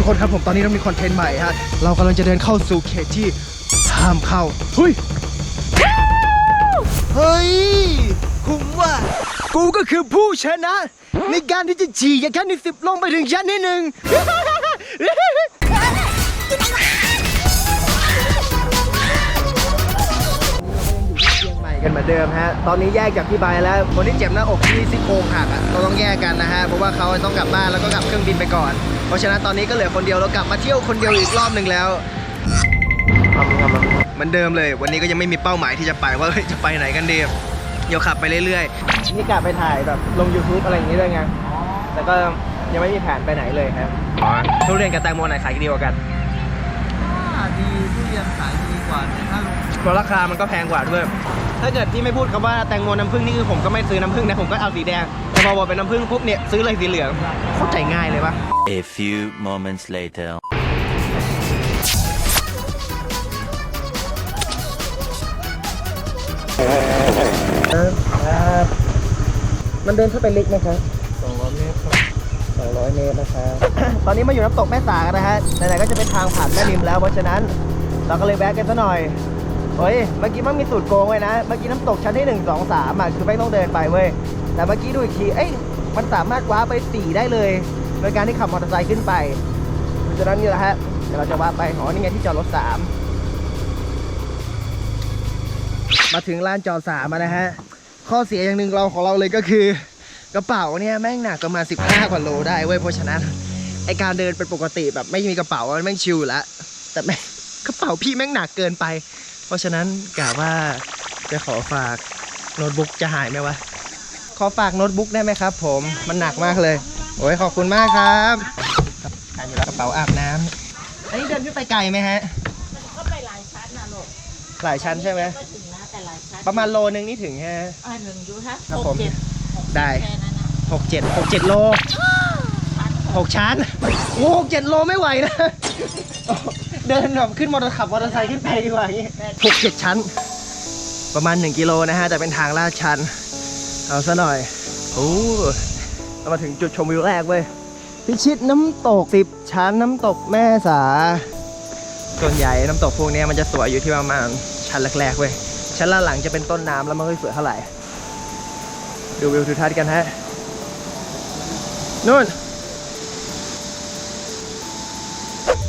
ทุกคนครับผมตอนนี้เรามีคอนเทนต์ใหม่ฮะเรากำลังจะเดินเข้าสู่เขตที่ห้ามเข้าเฮ้ยเฮ้ยคุ้มว่ะกูก็คือผู้ชนะ ในการที่จะฉี่จากชั้นที่สิบลงไปถึงชั้นที่หนึ่ง กันเหมือนเดิมฮะ ตอนนี้แยกจากพี่ใบายแล้ว คนที่เจ็บหน้าอกที่ซี่โครงหักอะก็ต้องแยกกันนะฮะ เพราะว่าเขาต้องกลับบ้านแล้วก็กลับเครื่องบินไปก่อน เพราะฉะนั้นตอนนี้ก็เหลือคนเดียวเรากลับมาเที่ยวคนเดียวอีกรอบหนึ่งแล้วเหมือนเดิมเลย วันนี้ก็ยังไม่มีเป้าหมายที่จะไปว่าเฮ้ยจะไปไหนกันดีเดี๋ยวขับไปเรื่อยๆ นี่กะไปถ่ายแบบลง YouTube อะไรอย่างนี้ด้วยไง แต่ก็ยังไม่มีแผนไปไหนเลยครับทุเรียนกับแตงโมไหนขายดีกว่ากันดีทุเรียนขายดีกว่าแต่ถ้าลงเพราะราคามันก็แพงกว่าด้วย ถ้าเกิดที่ไม่พูดคำว่าแตงโมน้ำผึ้งนี่คือผมก็ไม่ซื้อน้ำผึ้งนะผมก็เอาสีแดงแต่พอบอกเป็นน้ำผึ้งปุ๊บเนี่ยซื้อเลยสีเหลืองเข้าใจง่ายเลยปะ A few moments later. ครับมันเดินเข้าไปลึกไหมครับ200เมตรครับ200เมตรนะครับตอนนี้มาอยู่น้ำตกแม่สากันนะฮะไหนๆก็จะเป็นทางผ่านแม่ริมแล้วเพราะฉะนั้น เราก็เลยแวะกันซะหน่อย เฮ้ย เมื่อกี้มันมีสูตรโกงไว้นะ เมื่อกี้น้ำตกชั้นที่1 2 3อะคือไม่ต้องเดินไปเว้ย แต่เมื่อกี้ดูอีกที เอ้ย มันสามารถว้าไป4ได้เลย โดยการที่ขับมอเตอร์ไซค์ขึ้นไปเพราะฉะนั้นนี่แหละฮะ เดี๋ยวเราจะว้าไปอ๋อนี่ไงที่จอดรถ3มาถึงลานจอดสามแล้วนะฮะ ข้อเสียอย่างหนึ่งเราของเราเลยก็คือกระเป๋าเนี่ยแม่งหนักประมาณ 15 กว่าโลได้เว้ยเพราะฉะนั้นไอการเดินเป็นปกติแบบไม่มีกระเป๋ามันแม่งชิลอยู่แล้วแต่แม่งกระเป๋าพี่แม่งหนักเกินไป เพราะฉะนั้นกะว่าจะขอฝากโน้ตบุ๊กจะหายไหมวะ ขอฝากโน้ตบุ๊กได้ไหมครับ ผมมันหนักมากเลย โอ้ยขอบคุณมากครับขายอยู่แล้วกระเป๋าอาบน้ำอันนี้เดินขึ้นไปไกลไหมฮะก็ไปหลายชั้นนะลูกหลายชั้นใช่ไหมก็ถึงนะแต่หลายชั้นประมาณโลนึงนี่ถึงแค่อ่าหนึ่งอยู่ฮะครับหกผมเจ็ดหกได้ แค่นั้นนะหกเจ็ดหกเจ็ดโล ชั้นหกชั้นโอ้หกเจ็ดโลไม่ไหวนะ เดินแบบขึ้นมอเตอร์ขับมอเตอร์ไซค์ขึ้นไปดีกว่าอย่างงี้หกเจ็ดชั้น ประมาณ 1 กิโลนะฮะ แต่เป็นทางลาดชัน เอาซะหน่อย โอ้เรามาถึงจุดชมวิวแรกเว้ย พิชิตน้ำตกสิบชั้นน้ำตกแม่สา ส่วนใหญ่น้ำตกพวกนี้มันจะสวยอยู่ที่ประมาณชั้นแรกๆเว้ย ชั้นล่าหลังจะเป็นต้นน้ำแล้วมันไม่ค่อยสวยเท่าไหร่ ดูวิวทิวทัศน์กันฮะนู่น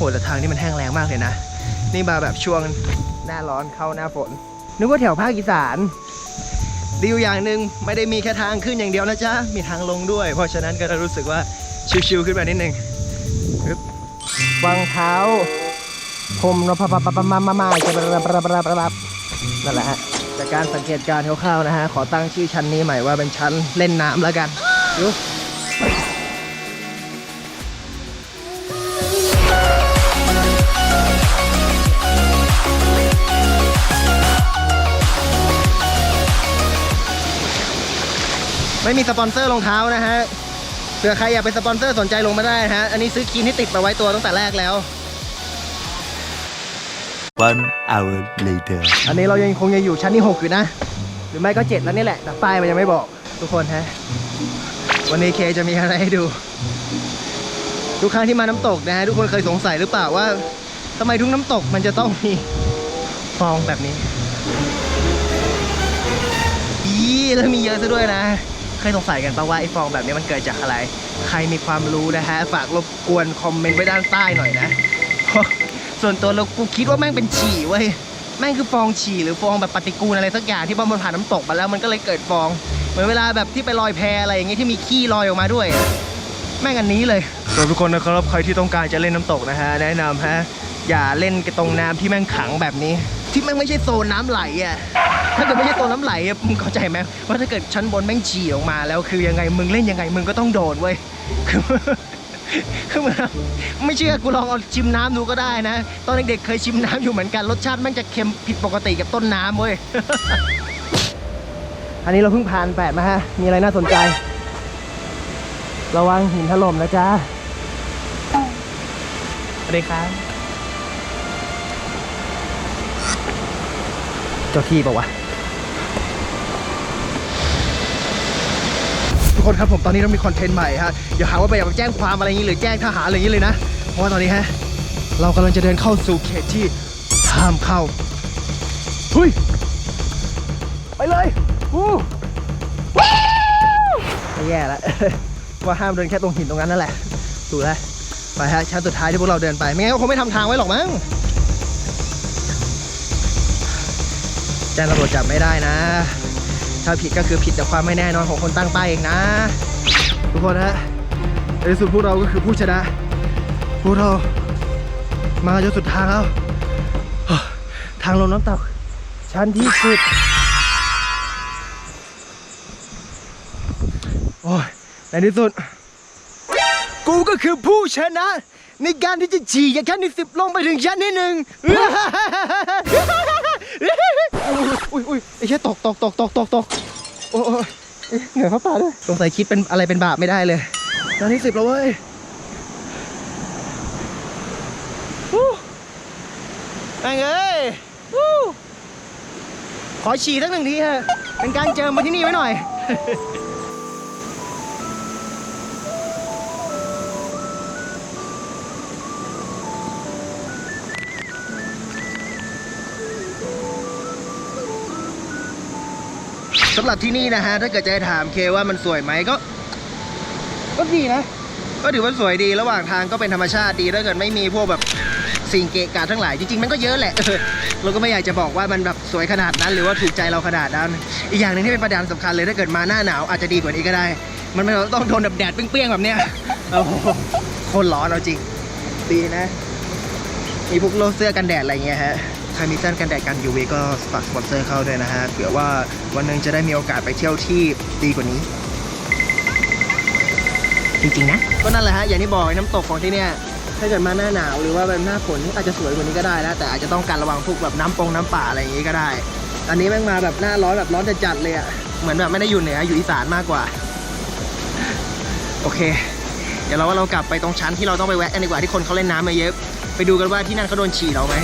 หแต่ทางนี้มันแห้งแรงมากเลยนะ นี่มาแบบช่วงหน้าร้อนเข้าหน้าฝน นึกว่าแถวภาคอีสานดีอยู่อย่างหนึ่งไม่ได้มีแค่ทางขึ้นอย่างเดียวนะจ๊ะ มีทางลงด้วย เพราะฉะนั้นก็จะรู้สึกว่าชิวๆขึ้นมานิดนึงปึ๊บวางเท้าพรมรปปปปมามามาจะบรับรับรับรับนั่นแหละฮะจากการสังเกตการคร่าวๆนะฮะ ขอตั้งชื่อชั้นนี้ใหม่ว่าเป็นชั้นเล่นน้ำแล้วกันดู ไม่มีสปอนเซอร์รองเท้านะฮะเผื่อใครอยากเป็นสปอนเซอร์สนใจลงมาได้นะฮะ อันนี้ซื้อคีนที่ติดมาไว้ตัวตั้งแต่แรกแล้ว One hour later. อันนี้เรายังคงยังอยู่ชั้นที่ 6 อยู่นะ หรือไม่ก็ 7 แล้วนี่แหละ แต่ป้ายมันยังไม่บอกทุกคนฮะ วันนี้เคจะมีอะไรให้ดู ทุกครั้งที่มาน้ำตกนะฮะ ทุกคนเคยสงสัยหรือเปล่าว่าทำไมทุกน้ำตกมันจะต้องมีฟองแบบนี้ อีแล้วมีเยอะซะด้วยนะ เคยสงสัยกันปะว่าไอ้ฟองแบบนี้มันเกิดจากอะไร ใครมีความรู้นะฮะ ฝากรบกวนคอมเมนต์ไว้ด้านใต้หน่อยนะ ส่วนตัวเรากูคิดว่าแม่งเป็นฉี่เว้ย แม่งคือฟองฉี่หรือฟองแบบปฏิกูลอะไรสักอย่างที่พอมันผ่านน้ำตกมาแล้วมันก็เลยเกิดฟอง เหมือนเวลาแบบที่ไปลอยแพอะไรอย่างเงี้ยที่มีขี้ลอยออกมาด้วยแม่งอันนี้เลยส่วนทุกคนนะครับใครที่ต้องการจะเล่นน้ำตกนะฮะแนะนำฮะอย่าเล่นตรงน้ำที่แม่งขังแบบนี้ ที่แม่งไม่ใช่โซนน้ำไหลอะ ถ้าเกิดไม่ใช่โซนน้ำไหลมึงเข้าใจไหมว่าถ้าเกิดชั้นบนแม่งฉี่ออกมาแล้วคือยังไงมึงเล่นยังไงมึงก็ต้องโดนเว้ยคือคือมันไม่เชื่อกูลองเอาชิมน้ำดูก็ได้นะ ตอนเด็กๆเคยชิมน้ำอยู่เหมือนกันรสชาติแม่งจะเค็มผิดปกติกับต้นน้ำเว้ยอันนี้เราเพิ่งผ่านแปดมาฮะ มีอะไรน่าสนใจ ระวังหินถล่มนะจ๊ะสวัสดีครับเจ้าที่ปะวะ ทุกคนครับผมตอนนี้เรามีคอนเทนต์ใหม่ฮะอย่าหาว่าไปอยากไปแจ้งความอะไรอย่างนี้หรือแจ้งทหารอะไรอย่างนี้เลยนะเพราะว่าตอนนี้ฮะเรากำลังจะเดินเข้าสู่เขตที่ห้ามเข้าเฮ้ยไปเลยวู้วู้ไม่แย่แล้วว่าห้ามเดินแค่ตรงหินตรงนั้นนั่นแหละถูกแล้วไปฮะชั้นสุดท้ายที่พวกเราเดินไปไม่งั้นก็คงไม่ทำทางไว้หรอกมั้งแจ้งตำรวจจับไม่ได้นะ ถ้าผิดก็คือผิดจากความไม่แน่นอนของคนตั้งป้ายเองนะ ทุกคนฮะในที่สุดพวกเราก็คือผู้ชนะ พวกเรามาจนสุดทางแล้วทางลงน้ำตกชั้นที่สุดโอ้ยในที่สุด กูก็คือผู้ชนะ ในการที่จะฉี่จากชั้นที่สิบลงไปถึงชั้นที่หนึ่ง อุ้ยอุ้ยไอ้เชี่ยตกตกตกตกตกตกโอ้ยเหนื่อยเข้าตาด้วยสงสัยคิดเป็นอะไรเป็นบาปไม่ได้เลยตอนที่สิบแล้วเว้ยแม่งเอ้ยขอฉี่สักหนึ่งทีฮะเป็นการเจิมมาที่นี่ไว้หน่อยำหรับที่นี่นะฮะ ถ้าเกิดจะให้ถามเคว่ามันสวยไหมก็ ก็ดีนะ ก็ถือว่าสวยดีระหว่างทางก็เป็นธรรมชาติดีถ้าเกิดไม่มีพวกแบบสิ่งเกะกะทั้งหลายจริงๆ มันก็เยอะแหละเราก็ไม่อยากจะบอกว่ามันแบบสวยขนาดนั้น หรือว่าถูกใจเราขนาดนั้น อีกอย่างหนึ่งที่เป็นประเด็นสำคัญเลยถ้าเกิดมาหน้าหนาวอาจจะดีกว่านี้ก็ได้ มันไม่ต้องโดนแบบแดดเปรี้ยงๆแบบเนี้ยโอ้โหคนร้อนเอาจริง ดีนะ มีพวกโลเสื้อกันแดดอะไรเงี้ยฮะ ใครมีเสื้อกันแดดกัน UV ก็ฝากสปอนเซอร์เข้าด้วยนะฮะเผื่อว่าวันหนึงจะได้มีโอกาสไปเที่ยวที่ดีกว่านี้ จริงๆนะ ก็นั่นแหละฮะอย่างที่บอกน้ำตกของที่เนี่ยถ้าเกิดมาหน้าหนาวหรือว่าเป็นหน้าฝนอาจจะสวยกว่านี้ก็ได้นะแต่อาจจะต้องการระวังพวกแบบน้ำปงน้ำป่าอะไรอย่างงี้ก็ได้ อันนี้แม่งมาแบบหน้าร้อนแบบร้อนจัดๆเลยอะเหมือนแบบไม่ได้อยู่เหนืออยู่อีสานมากกว่า โอเค เดี๋ยวเราว่าเรากลับไปตรงชั้นที่เราต้องไปแวะกันดีกว่าที่คนเขาเล่นน้ำมาเยอะ ไปดูกันว่าที่นั่นเขาโดนฉี่เราไหม